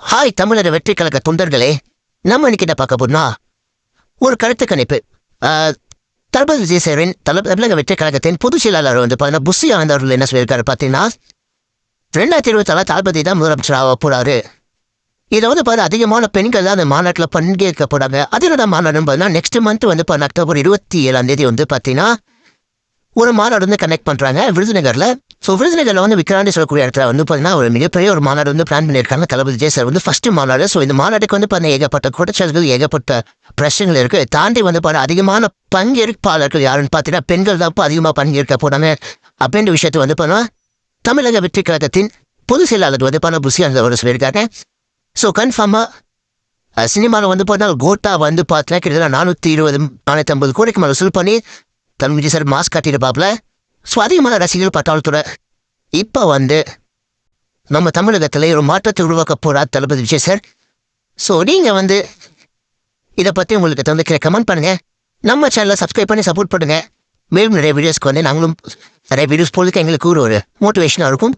Hi தமிழர் வெற்றி கழக தொண்டர்களே நம்ம இன்னைக்கு என்ன பார்க்க போனா ஒரு கருத்து கணிப்பு. தளபதி விஜயசேகரின் தல தமிழக வெற்றி கழகத்தின் பொதுச் செயலாளர் வந்து பார்த்தீங்கன்னா புஷி ஆனந்த் அவர்கள் என்ன சொல்லியிருக்காரு பார்த்தீங்கன்னா ரெண்டாயிரத்தி இருபத்தாறு தளபதி தான் முதலமைச்சராக போகிறாரு இதை வந்து பாரு அதிகமான பெண்கள் தான் அந்த மாநாட்டில் பங்கேற்க போறாங்க. அது என்னடா பார்த்தீங்கன்னா நெக்ஸ்ட் மந்த் வந்து பாரு அக்டோபர் இருபத்தி ஏழாம் தேதி வந்து பார்த்தீங்கன்னா ஒரு மாநாடு வந்து கனெக்ட் பண்ணுறாங்க விருதுநகரில் ஸோ விருதுநகரில் வந்து விக்ராண்டி சொல்லக்கூடிய இடத்துல வந்து பார்த்தீங்கன்னா ஒரு மிகப்பெரிய ஒரு மாநாடு வந்து பிளான் பண்ணியிருக்காங்க. தளபதி ஜெய் சார் வந்து ஃபஸ்ட்டு மாநாடு. ஸோ இந்த மாநாட்டுக்கு வந்து பார்த்தீங்கன்னா ஏகப்பட்ட குற்றச்சாட்டுகள் ஏகப்பட்ட பிரச்சனைகள் இருக்குது தாண்டி வந்து பாரு அதிகமான பங்கேற்பாளர்கள் யாருன்னு பார்த்தீங்கன்னா பெண்கள் தான் இப்போ அதிகமாக பங்கேற்க போனாங்க அப்படின்ற விஷயத்தை வந்து பார்த்தீங்கன்னா தமிழக வெற்றி கழகத்தின் பொதுச் செயலாளர் வந்து பார்த்தா புசி அந்த ஒரு சொல்லியிருக்காங்க. ஸோ கன்ஃபார்மாக சினிமாவில் வந்து பார்த்தீங்கன்னா கோட்டா வந்து பார்த்தீங்கன்னா கிட்டத்தட்ட நானூற்றி இருபது நானூற்றி ஐம்பது கோடிக்கு மேலே வசூல் பண்ணி தமிழ் சார் மாஸ்க் காட்டியிருப்பாப்புல. ஸோ அதிகமான ரசிகர்கள் பட்டாளத்தோட இப்போ வந்து நம்ம தமிழகத்தில் ஒரு மாற்றத்தை உருவாக்க போகிறார் தளபதி விஜய் சார். ஸோ நீங்கள் வந்து இதை பற்றி உங்களுக்கு தந்துக்கிற கமெண்ட் பண்ணுங்கள் நம்ம சேனலை சப்ஸ்கிரைப் பண்ணி சப்போர்ட் பண்ணுங்கள் மேலும் நிறைய வீடியோஸ்க்கு வந்து நாங்களும் நிறைய வீடியோஸ் போகிறதுக்கு எங்களுக்கு ஒரு மோட்டிவேஷனாக இருக்கும்.